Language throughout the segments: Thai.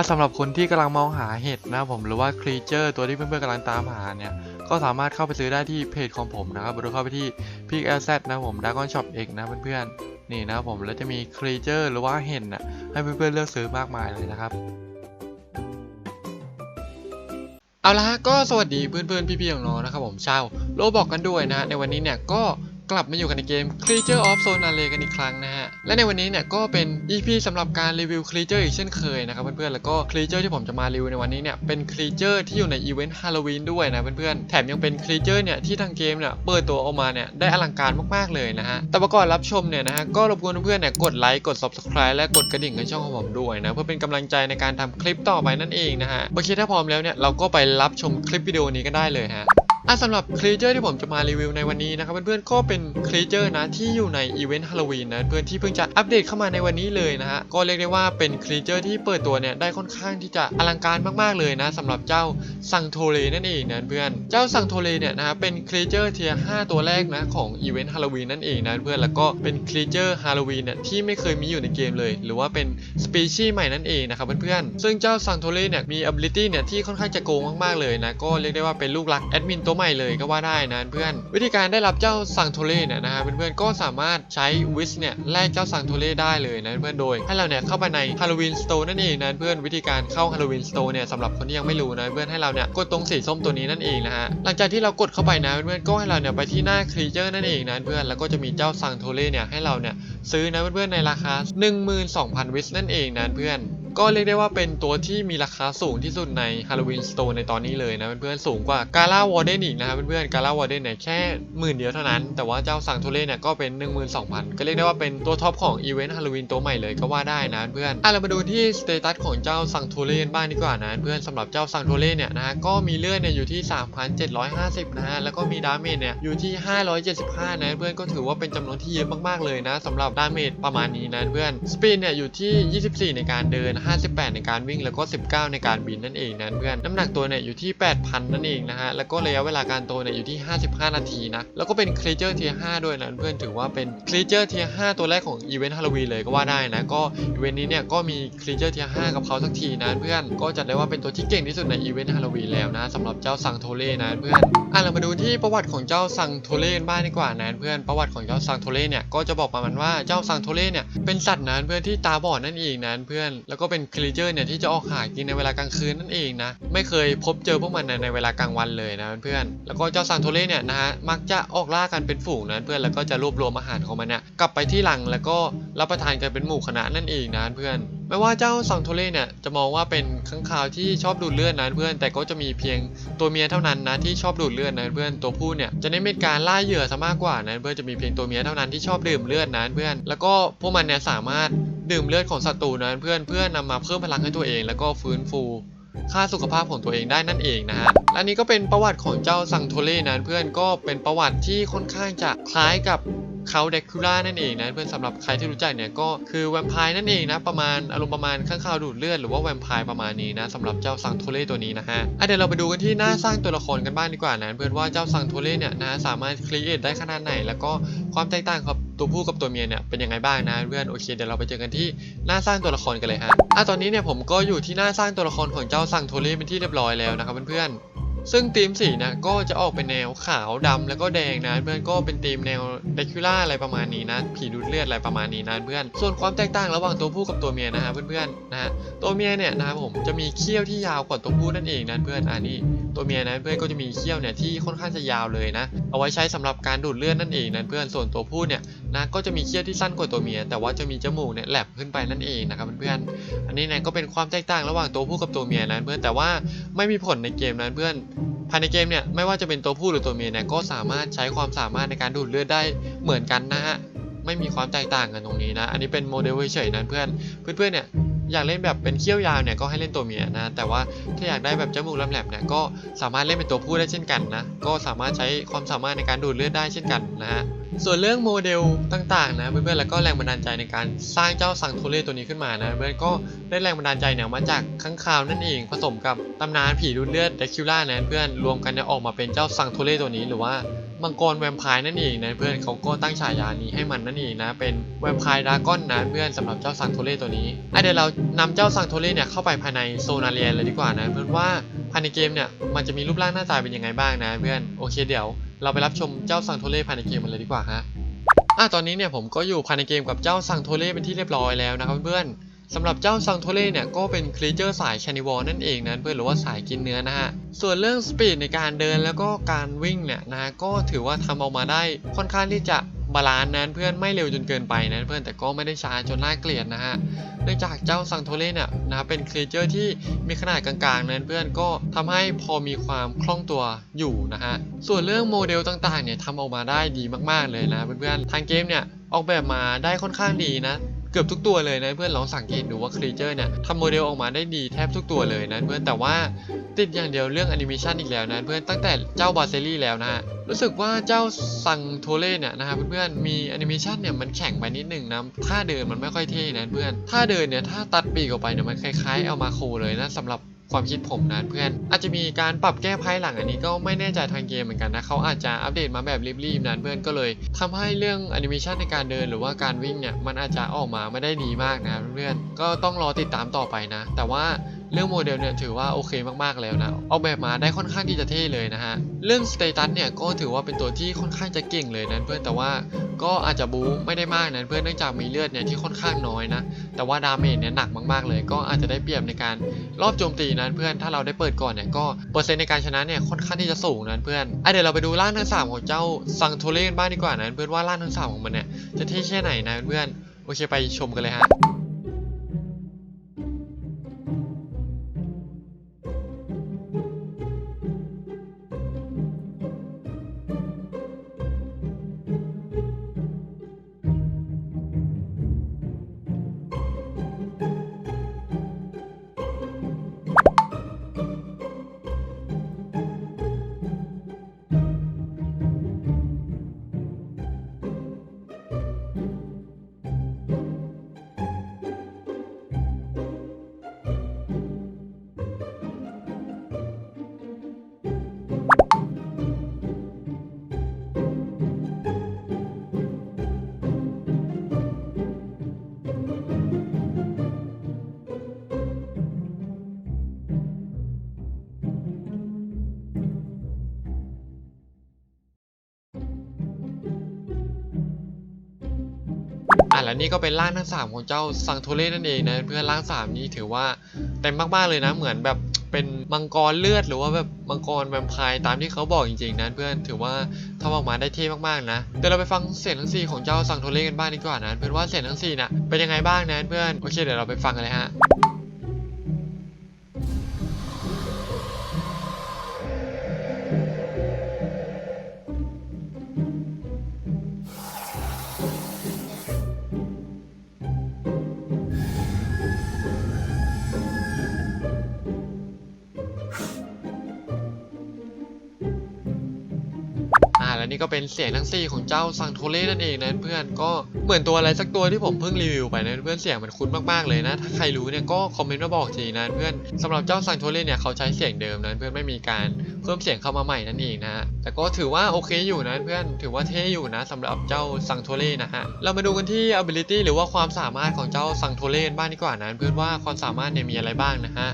อะสำหรับคนที่กำลังมองหาเห็ดนะผมหรือว่าครีเจอร์ตัวที่เพื่อนๆกำลังตามหาเนี่ยก็สามารถเข้าไปซื้อได้ที่เพจของผมนะครับหรือเข้าไปที่ p i c l z นะครับผม Dragon Shop X นะเพื่อนๆนี่นะผมแล้วจะมีครีเจอร์หรือว่าเห็ดนะให้เพื่อนๆเลือกซื้อมากมายเลยนะครับเอาละฮะก็สวัสดีเพื่อนๆพี่ๆของน้องๆนะครับผมชาวโลบอกกันด้วยนะในวันนี้เนี่ยก็ กลับมาอยู่กันในเกม Creature of Zone Array กันอีกครั้งนะฮะ และในวันนี้เนี่ยก็เป็น EP สำหรับการรีวิว Creature อีกเช่นเคยนะครับเพื่อนๆ แล้วก็ Creature ที่ผมจะมารีวิวในวันนี้เนี่ยเป็น Creature ที่อยู่ในอีเวนต์ Halloween ด้วยนะเพื่อนๆ แถมยังเป็น Creature เนี่ยที่ทางเกมเนี่ยเปิดตัวออกมาเนี่ยได้อลังการมากๆเลยนะฮะ แต่ก่อนรับชมเนี่ยนะฮะก็รบกวนเพื่อนๆ เนี่ยกดไลค์ กด Subscribe และกดกระดิ่งในช่องของผมด้วยนะเพื่อเป็นกำลังใจในการทำคลิปต่อไปนั่นเองนะฮะโอเคถ้าพร้อมแล้วเนี่ยเราก็ไปรับชมคลิปวิดีโอนี้กันได้เลยฮะ อะสำหรับครีเจอร์ที่ผมจะมารีวิวในวันนี้นะครับเพื่อนๆก็เป็นครีเจอร์นะที่อยู่ในอีเวนต์ฮาโลวีนนะเพื่อนที่เพิ่งจะอัปเดตเข้ามาในวันนี้เลยนะฮะก็เรียกได้ว่าเป็นครีเจอร์ที่เปิดตัวเนี่ยได้ค่อนข้างที่จะอลังการมากๆเลยนะสำหรับเจ้าซังโทเลนั่นเองนะเพื่อนเจ้าซังโทเลเนี่ยนะฮะเป็นครีเจอร์เทียร์5ตัวแรกนะของอีเวนต์ฮาโลวีนนั่นเองนะเพื่อนแล้วก็เป็นครีเจอร์ฮาโลวีนเนี่ยที่ไม่เคยมีอยู่ในเกมเลย หรือว่าเป็นสปีชีส์ใหม่นั่นเองนะครับเพื่อนๆซึ่งเจ้าซังโทเลเนี่ยมี ability เนี่ยที่ค่อนข้างจะโกงมากๆเลยนะก็เรียกได้ว่าเป็นลูกรักแอดมินตัวใหม่เลยก็ว่าได้นะเพื่อน วิธีการได้รับเจ้าซังโทเล่เนี่ยนะฮะเพื่อนๆก็สามารถใช้วิสเนี่ยแลกเจ้าซังโทเล่ได้เลยนะเพื่อนโดยให้เราเนี่ยเข้าไปในฮาโลวีนสโตร์นั่นเองนะเพื่อนวิธีการเข้าฮาโลวีนสโตร์เนี่ยสำหรับคนที่ยังไม่รู้นะเพื่อนให้เราเนี่ยกดตรงสีส้มตัวนี้นั่นเองนะฮะหลังจากที่เรากดเข้าไปนะเพื่อนๆก็ให้เราเนี่ยไปที่หน้าครีเจอร์นั่นเองนะเพื่อนแล้วก็จะมีเจ้าซังโทเล่เนี่ยให้เราเนี่ยซื้อนะเพื่อนๆในราคา 12,000 วิสนั่นเองนะเพื่อน ก็เรียกได้ว่าเป็นตัวที่มีราคาสูงที่สุดใน Halloween Store ในตอนนี้เลยนะเพื่อนๆสูงกว่ากา l ่าวอร์เดนอีกนะครับเพื่อนๆกา l ่าวอร์เดนเนี่ยแค่หมื่นเดียวเท่านั้น แต่ว่าเจ้าสังโทเล่เนี่ยก็เป็น 12,000 ก็เรียกได้ว่าเป็นตัวท็อปของอีเวนต์ฮาโลวีนตัวใหม่เลยก็ว่าได้นะเพื่อนอะเรามาดูที่สเตตัสของเจ้าสังโทเล่บ้างดีกว่านะเพื่อนสำหรับเจ้าสังโทเล่เนี่ยนะฮะก็มีเลือดเนี่ยอยู่ที่ 3,750 นะฮะแล้วก็มีดาเมจเนี่ยอยู่ที่ 575 นะเพื่อนก็ถือว่าเป็นจำนวนที่เยอะมากๆเลยนะสำหรับดาเมจประมาณนี้นะเพื่อนสปีดเนี่ยอยู่ที่ 24 ในการเดิน58 ในการวิ่งแล้วก็ 19 ในการบินนั่นเองนะเพื่อนน้ำหนักตัวเนี่ยอยู่ที่ 8,000 นั่นเองนะฮะแล้วก็ระยะเวลาการโตเนี่ยอยู่ที่ 55 นาทีนะแล้วก็เป็นครีเจอร์เทียร์5ด้วยนะเพื่อนถือว่าเป็นครีเจอร์เทียร์5ตัวแรกของอีเวนต์ฮาโลวีนเลยก็ว่าได้นะก็อีเวนต์นี้เนี่ยก็มีครีเจอร์เทียร์5กับเขาสักทีนะเพื่อนก็จัดได้ว่าเป็นตัวที่เก่งที่สุดในอีเวนต์ฮาโลวีนแล้วนะสำหรับเจ้าซังโทเล่นะเพื่อนอะเรามาดูที่ประวัติของเจ้าซังโทเล่กันบ้างดีกว่านะเพื่อนประวัติของเจ้าซังโทเล่เนี่ยก็จะบอกประมาณว่าเจ้าซังโทเล่เนี่ยเป็นสัตว์นะเพื่อนที่ตาบอดนั่นเองนะเพื่อนแล้วก็เป็นครีเจอร์เนี่ยที่จะออกหากินในเวลากลางคืนนั่นเองนะ ไม่เคยพบเจอพวกมันในเวลากลางวันเลยนะเพื่อนแล้วก็เจ้าซังโทเล่เนี่ยนะฮะมักจะออกล่ากันเป็นฝูงนะเพื่อนแล้วก็จะรวบรวมอาหารของมันเนี่ยกลับไปที่หลังแล้วก็รับประทานกันเป็นหมู่คณะนั่นเองนะเพื่อน ไม่ว่าเจ้าซังโทเล่เนี่ยจะมองว่าเป็นข้างคาวที่ชอบดูดเลือดนะเพื่อน แต่ก็จะมีเพียงตัวเมียเท่านั้นนะที่ชอบดูดเลือดนะเพื่อน ตัวผู้เนี่ยจะเน้นเป็นการล่าเหยื่อซะมากกว่านะเพื่อนจะมีเพียงตัวเมียเท่านั้นที่ชอบดื่มเลือดนะเพื่อน แล้วก็พวกมันเนี่ยสามารถดื่มเลือดของศัตรูนะเพื่อนเพื่อนำมาเพิ่มพลังให้ตัวเอง แล้วก็ฟื้นฟูค่าสุขภาพของตัวเองได้นั่นเองนะฮะ และนี่ก็เป็นประวัติของเจ้าซังโทเล่นะเพื่อนก็เป็นประวัติที่ค่อนข้างจะคล้ายกับ เขาเดคูล่านั่นเองนะเพื่อนสำหรับใครที่รู้จักเนี่ยก็คือแวมไพร์นั่นเองนะประมาณอารมณ์ประมาณข้างคาวดูดเลือดหรือว่าแวมไพร์ประมาณนี้นะสำหรับเจ้าซังโทเล่ตัวนี้นะฮะอะเดี๋ยวเราไปดูกันที่หน้าสร้างตัวละครกันบ้างดีกว่านะเพื่อนว่าเจ้าซังโทเล่เนี่ยนะสามารถครีเอทได้ขนาดไหน แล้วก็ความแตกต่างกับตัวผู้กับตัวเมียเนี่ยเป็นยังไงบ้างนะเพื่อนโอเคเดี๋ยวเราไปเจอกันที่หน้าสร้างตัวละครกันเลยฮะอะตอนนี้เนี่ยผมก็อยู่ที่หน้าสร้างตัวละครของเจ้าซังโทเล่เป็นที่เรียบร้อยแล้วนะครับเพื่อนๆ ซึ่งธีมสีนะก็จะออกเป็นแนวขาวดำแล้วก็แดงนะเพื่อนก็เป็นธีมแนวเดคิล่าอะไรประมาณนี้นะผีดูดเลือดอะไรประมาณนี้นะเพื่อนส่วนความแตกต่างระหว่างตัวผู้กับตัวเมียนะฮะเพื่อนๆนะฮะตัวเมียเนี่ยนะครับผมจะมีเขี้ยวที่ยาวกว่าตัวผู้นั่นเองนะเพื่อนอ่านี่ตัวเมียนะเพื่อนก็จะมีเขี้ยวเนี่ยที่ค่อนข้างจะยาวเลยนะ เอาไว้ใช้สำหรับการดูดเลือดนั่นเองนะเพื่อนส่วนตัวผู้เนี่ยนะก็จะมีเขี้ยวที่สั้นกว่าตัวเมีย แต่ว่าจะมีจมูกเนี่ยแหลมขึ้นไปนั่นเองนะครับเพื่อนๆอันนี้เนี่ยก็เป็นความแตกต่างระหว่างตัวผู้กับตัวเมียนะเพื่อนแต่ว่าไม่มีผลในเกมนะเพื่อนภายในเกมเนี่ยไม่ว่าจะเป็นตัวผู้หรือตัวเมียเนี่ยก็สามารถใช้ความสามารถในการดูดเลือดได้เหมือนกันนะฮะไม่มีความแตกต่างกันตรงนี้นะ อันนี้เป็นโมเดลเฉยๆนะเพื่อนเพื่อนๆเนี่ยอยากเล่นแบบเป็นเขี้ยวยาวเนี่ยก็ให้เล่นตัวเมียนะ แต่ว่าถ้าอยากได้แบบจมูกแหลมเนี่ยก็สามารถเล่นเป็นตัวผู้ได้เช่นกันนะ ก็สามารถใช้ความสามารถในการดูดเลือดได้เช่นกันนะฮะ ส่วนเรื่องโมเดลต่างๆนะเพื่อนๆแล้วก็แรงบันดาลใจในการสร้างเจ้าซังโทเล่ตัวนี้ขึ้นมานะเพื่อนก็ได้แรงบันดาลใจเนี่ยมาจากข้างคาวนั่นเองผสมกับตำนานผีดูดเลือดเดคิล่านะเพื่อนรวมกันเนี่ยออกมาเป็นเจ้าซังโทเล่ตัวนี้หรือว่ามังกรแวมไพร์นั่นเองนะเพื่อนเขาก็ตั้งฉายานี้ให้มันนั่นเองนะเป็นแวมไพร์ดาก้อนนะเพื่อนสำหรับเจ้าซังโทเล่ตัวนี้อะเดี๋ยวเรานำเจ้าซังโทเล่เนี่ยเข้าไปภายในโซนาเรียเลยดีกว่านะเพื่อนว่าายในเกมเนี่ยมันจะมีรูปร่างหน้าตาเป็นยังไงบ้างนะเพื่อนโอเคเดี๋ยวเราไปรับชมเจ้าซังโทเล่ภายในเกมมันเลยดีกว่าฮะอะตอนนี้เนี่ยผมก็อยู่ภายในเกมกับเจ้าซังโทเล่เป็นที่เรียบร้อยแล้วนะครับเพื่อนสำหรับเจ้าซังโทเล่เนี่ยก็เป็นครีเจอร์สายแคนิวอลนั่นเองนะเพื่อนหรือว่าสายกินเนื้อนะฮะ ส่วนเรื่องสปีดในการเดินแล้วก็การวิ่งเนี่ยนะก็ถือว่าทำออกมาได้ค่อนข้างที่จะ บาลานซ์นั้นเพื่อนไม่เร็วจนเกินไปนะเพื่อนแต่ก็ไม่ได้ช้าจนน่าเกลียดนะฮะเนื่องจากเจ้าซังโทเล่เนี่ยนะเป็นครีเจอร์ที่มีขนาดกลางๆนั้นเพื่อนก็ทำให้พอมีความคล่องตัวอยู่นะฮะส่วนเรื่องโมเดลต่างๆเนี่ยทำออกมาได้ดีมากๆเลยนะเพื่อนๆทางเกมเนี่ยออกแบบมาได้ค่อนข้างดีนะเกือบทุกตัวเลยนะเพื่อนลองสังเกตดูว่าครีเจอร์เนี่ยทำโมเดลออกมาได้ดีแทบทุกตัวเลยนะเพื่อนแต่ว่าติดอย่างเดียวเรื่องแอนิเมชันอีกแล้วนะเพื่อนตั้งแต่เจ้าบาเซลี่แล้วนะฮะ รู้สึกว่าเจ้าซังโทเล่เนี่ยนะครับเพื่อนๆมีแอนิเมชันเนี่ยมันแข็งไปนิดหนึ่งนะท่าเดินมันไม่ค่อยเท่นะเพื่อนท่าเดินเนี่ยถ้าตัดปีกออกไปเนี่ยมันคล้ายๆเอามาโคเลยนะสำหรับความคิดผมนะเพื่อนอาจจะมีการปรับแก้ภายหลังอันนี้ก็ไม่แน่ใจทางเกมเหมือนกันนะเขาอาจจะอัปเดตมาแบบรีบๆนะเพื่อนก็เลยทำให้เรื่องแอนิเมชันในการเดินหรือว่าการวิ่งเนี่ยมันอาจจะออกมาไม่ได้ดีมากนะเพื่อนก็ต้องรอติดตามต่อไปนะ แต่ว่า เรื่องโมเดลเนี่ยถือว่าโอเคมากๆแล้วนะออกแบบมาได้ค่อนข้างที่จะเท่เลยนะฮะเรื่องสเตตัสเนี่ยก็ถือว่าเป็นตัวที่ค่อนข้างจะเก่งเลยนะเพื่อนแต่ว่าก็อาจจะบู๊ไม่ได้มากนะเพื่อนเนื่องจากมีเลือดเนี่ยที่ค่อนข้างน้อยนะแต่ว่าดาเมจเนี่ยหนักมากๆเลย ก็อาจจะได้เปรียบในการรอบโจมตีนั้นเพื่อนถ้าเราได้เปิดก่อนเนี่ยก็เปอร์เซ็นต์ในการชนะเนี่ยค่อนข้างที่จะสูงนั้นเพื่อนอะเดี๋ยวเราไปดูร่างทั้งสามของเจ้าซังโทเล่กันบ้างดีกว่านะเพื่อนว่าร่างทั้งสามของมันเนี่ยจะเท่แค่ไหนนะเพื่อนโอเคไปชมกันเลยฮะ และนี่ก็เป็นร่างทั้งสามของเจ้าซังโทเล่นั่นเองนะเพื่อนร่างสามนี้ถือว่าเต็มมากๆเลยนะเหมือนแบบเป็นมังกรเลือดหรือว่าแบบมังกรแวมไพร์ตามที่เขาบอกจริงๆนะเพื่อนถือว่าทำออกมาได้เท่มากๆนะเดี๋ยวเราไปฟังเสียงทั้งสี่ของเจ้าซังโทเล่กันบ้างดีกว่านะเพื่อนว่าเสียงทั้งสี่น่ะเป็นยังไงบ้างนะเพื่อนโอเคเดี๋ยวเราไปฟังกันเลยฮะ แล้วนี่ก็เป็นเสียงทั้ง 4 ของเจ้าซังโทเล่นั่นเองนะเพื่อนก็เหมือนตัวอะไรสักตัวที่ผมเพิ่งรีวิวไปนะเพื่อนเสียงมันคุ้นมากๆเลยนะ ถ้าใครรู้เนี่ยก็คอมเมนต์มาบอกทีนะเพื่อนสำหรับเจ้าซังโทเล่เนี่ยเขาใช้เสียงเดิมนะเพื่อนไม่มีการเพิ่มเสียงเข้ามาใหม่นั่นเองนะแต่ก็ถือว่าโอเคอยู่นะเพื่อนถือว่าเท่อยู่นะสำหรับเจ้าซังโทเล่นะฮะเรามาดูกันที่ ability หรือว่าความสามารถของเจ้าซังโทเล่บ้างดีกว่านะเพื่อนว่าความสามารถเนี่ยมีอะไรบ้างนะฮะ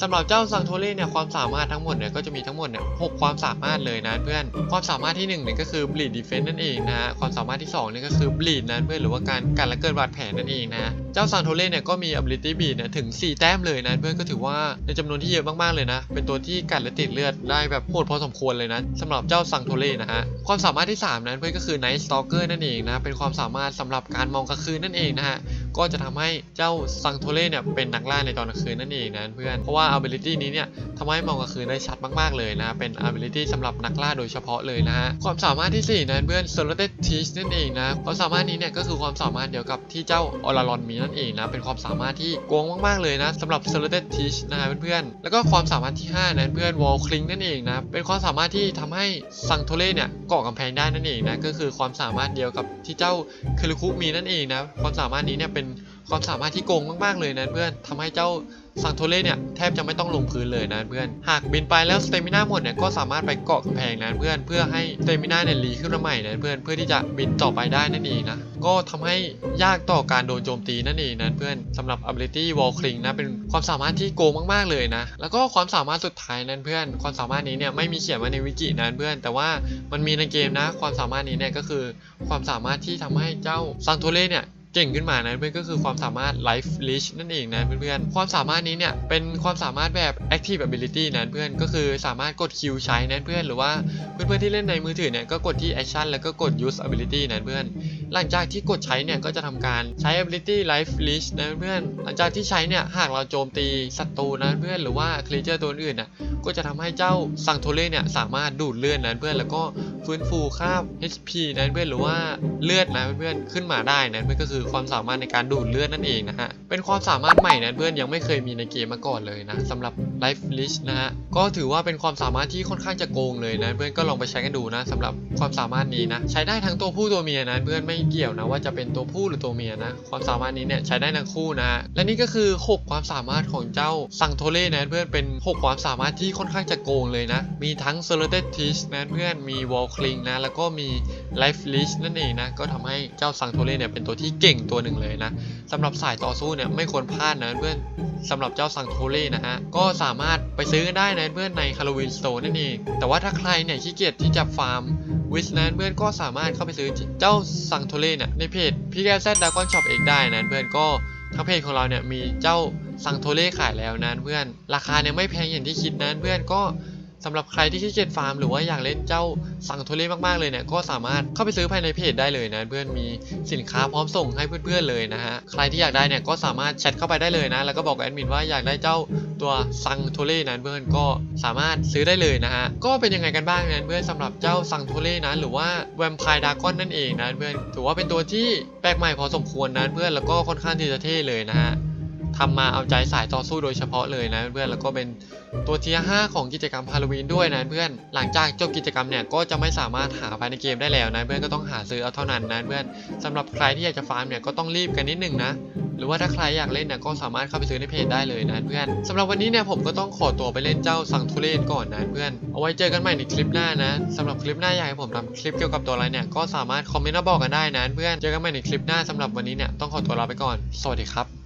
สำหรับเจ้าซังโทเล่เนี่ยความสามารถทั้งหมดเนี่ยก็จะมีทั้งหมดเนี่ยหกความสามารถเลยนะเพื่อนความสามารถที่หนึ่งเนี่ยก็คือ bleed defense นั่นเองนะความสามารถที่สองเนี่ยก็คือ bleed นะเพื่อนหรือว่าการกันและเกิดบาดแผลนั่นเองนะเจ้าซังโทเล่เนี่ยก็มี ability bleed เนี่ยถึง 4 แต้มเลยนะเพื่อนก็ถือว่าในจำนวนที่เยอะมากๆเลยนะ เป็นตัวที่กันและติดเลือดได้แบบโหดพอสมควรเลยนะสำหรับเจ้าซังโทเล่นะฮะความสามารถที่สามนั้นเพื่อนก็คือ night stalker นั่นเองนะเป็นความสามารถสำหรับการมองกลางคืนนั่นเองนะฮะ ก็จะทำให้เจ้าซังโทเล่เนี่ยเป็นนักล่าในตอนกลางคืนนั่นเองนะเพื่อน เพราะว่า ability นี้เนี่ยทำให้มองกลางคืนได้ชัดมากๆเลยนะ เป็น ability สำหรับนักล่าโดยเฉพาะเลยนะฮะ ความสามารถที่ 4 นะเพื่อน Selected Teach นั่นเองนะ ความสามารถนี้เนี่ยก็คือความสามารถเดียวกับที่เจ้าออรารอนมีนั่นเองนะ เป็นความสามารถที่โกงมากๆเลยนะสำหรับ Selected Teach นะฮะเพื่อนๆ แล้วก็ความสามารถที่ 5 นะเพื่อน Wall Cling นั่นเองนะ เป็นความสามารถที่ทำให้ซังโทเล่เนี่ยเกาะกำแพงได้นั่นเองนะ ก็คือความสามารถเดียวกับที่เจ้าเคลุคุมีนั่นเองนะ ความสามารถนี้เนี่ยเป็นความสามารถที่โกงมากๆเลยนะเพื่อนทำให้เจ้าซังโทเล่เนี่ยแทบจะไม่ต้องลงพื้นเลยนะเพื่อน หากบินไปแล้วสเตมิน่าหมดเนี่ยก็สามารถไปเกาะกำแพงนะเพื่อนเพื่อให้สเตมิน่าเนี่ยรีขึ้นมาใหม่นะเพื่อนเพื่อที่จะบินต่อไปได้นั่นเองนะก็ทำให้ยากต่อการโดนโจมตีนั่นเองนะเพื่อนสำหรับ ability wall cling นะเป็นความสามารถที่โกงมากๆเลยนะแล้วก็ความสามารถสุดท้ายนั้นเพื่อน ความสามารถนี้เนี่ยไม่มีเขียนไว้ในวิกินะเพื่อน แต่ว่ามันมีในเกมนะ ความสามารถนี้เนี่ยก็คือความสามารถที่ทำให้เจ้าซังโทเล่เนี่ย เก่งขึ้นมานะเพื่อนก็คือความสามารถ life leash นั่นเองนะเพื่อนๆความสามารถนี้เนี่ยเป็นความสามารถแบบ active ability นะเพื่อนก็คือสามารถกด Q ใช้นะเพื่อนหรือว่าเพื่อนๆที่เล่นในมือถือเนี่ยก็กดที่ action แล้วก็กด use ability นะเพื่อนหลังจากที่กดใช้เนี่ยก็จะทำการใช้ ability life leash นะเพื่อนหลังจากที่ใช้เนี่ยหากเราโจมตีศัตรูนะเพื่อนหรือว่า creature ตัวอื่นน่ะก็จะทำให้เจ้าซังโทเล่เนี่ยสามารถดูดเลือดนะเพื่อนแล้วก็ ฟื้นฟูค่า HP นะเพื่อนหรือว่าเลือดนะเพื่อนขึ้นมาได้นะเพื่อนก็คือความสามารถในการดูดเลือดนั่นเองนะฮะเป็นความสามารถใหม่นะเพื่อนยังไม่เคยมีในเกมมาก่อนเลยนะสำหรับ life leash นะฮะก็ถือว่าเป็นความสามารถที่ค่อนข้างจะโกงเลยนะเพื่อนก็ลองไปใช้กันดูนะสำหรับความสามารถนี้นะใช้ได้ทั้งตัวผู้ตัวเมียนะเพื่อนไม่เกี่ยวนะว่าจะเป็นตัวผู้หรือตัวเมียนะความสามารถนี้เนี่ยใช้ได้ทั้งคู่นะและนี่ก็คือ 6 ความสามารถของเจ้าซังโทเล่นะเพื่อนเป็น 6 ความสามารถที่ค่อนข้างจะโกงเลยนะมีทั้ง s o l o t e d Teach นะเพื่อนมี Wall Cling นะ แล้วก็มี Life Leash นั่นเองนะ ก็ทำให้เจ้าซังโทเล่เนี่ยเป็นตัวที่เก่งตัวหนึ่งเลยนะสำหรับสายต่อสู้เนี่ยไม่ควรพลาดนะเพื่อนสำหรับเจ้าซังโทเล่นะฮะ ก็สามารถไปซื้อได้นะเพื่อนใน Halloween Store นั่นเอง แต่ว่าถ้าใครเนี่ยขี้เกียจที่จะฟาร์มวิสนั้นเพื่อนก็สามารถเข้าไปซื้อเจ้าซังโทเล่เนี่ยในเพจพี่แก้วแซดดากอนช็อปเองได้นะเพื่อนก็ทางเพจของเราเนี่ยมีเจ้าซังโทเล่ขายแล้วนะเพื่อน ราคาเนี่ยไม่แพงอย่างที่คิดนะเพื่อนก็ สำหรับใครที่ขี้เกียจฟาร์มหรือว่าอยากเล่นเจ้าซังโทเล่มากๆเลยเนี่ยก็สามารถเข้าไปซื้อภายในเพจได้เลยนะเพื่อนมีสินค้าพร้อมส่งให้เพื่อนๆเลยนะฮะใครที่อยากได้เนี่ยก็สามารถแชทเข้าไปได้เลยนะแล้วก็บอกแอดมินว่าอยากได้เจ้าตัวซังโทเล่นั้นเพื่อนก็สามารถซื้อได้เลยนะฮะก็เป็นยังไงกันบ้างนะเพื่อนสำหรับเจ้าซังโทเล่นะหรือว่าแวมไพร์ดากอนนั่นเองนะเพื่อนถือว่าเป็นตัวที่แปลกใหม่พอสมควรนะเพื่อนแล้วก็ค่อนข้างที่จะเท่เลยนะฮะ ทำมาเอาใจสายต่อสู้โดยเฉพาะเลยนะเพื่อนแล้วก็เป็นตัวเทียร์5ของกิจกรรมฮาโลวีนด้วยนะเพื่อนหลังจากจบกิจกรรมเนี่ยก็จะไม่สามารถหาภายในเกมได้แล้วนะเพื่อนก็ต้องหาซื้อเอาเท่านั้นนะเพื่อนสำหรับใครที่อยากจะฟาร์มเนี่ยก็ต้องรีบกันนิดนึงนะหรือว่าถ้าใครอยากเล่นเนี่ยก็สามารถเข้าไปซื้อในเพจได้เลยนะเพื่อนสำหรับวันนี้เนี่ยผมก็ต้องขอตัวไปเล่นเจ้าสังทุเรศก่อนนะเพื่อนเอาไว้เจอกันใหม่ในคลิปหน้านะสำหรับคลิปหน้าอยากให้ผมทำคลิปเกี่ยวกับตัวอะไรเนี่ยก็สามารถคอมเมนต์มาบอกกันได้นะเพื่อนเจอกันใหม่ในคลิปหน้าสำหรับวันนี้เนี่ยต้องขอตัวลาไปก่อน สวัสดีครับ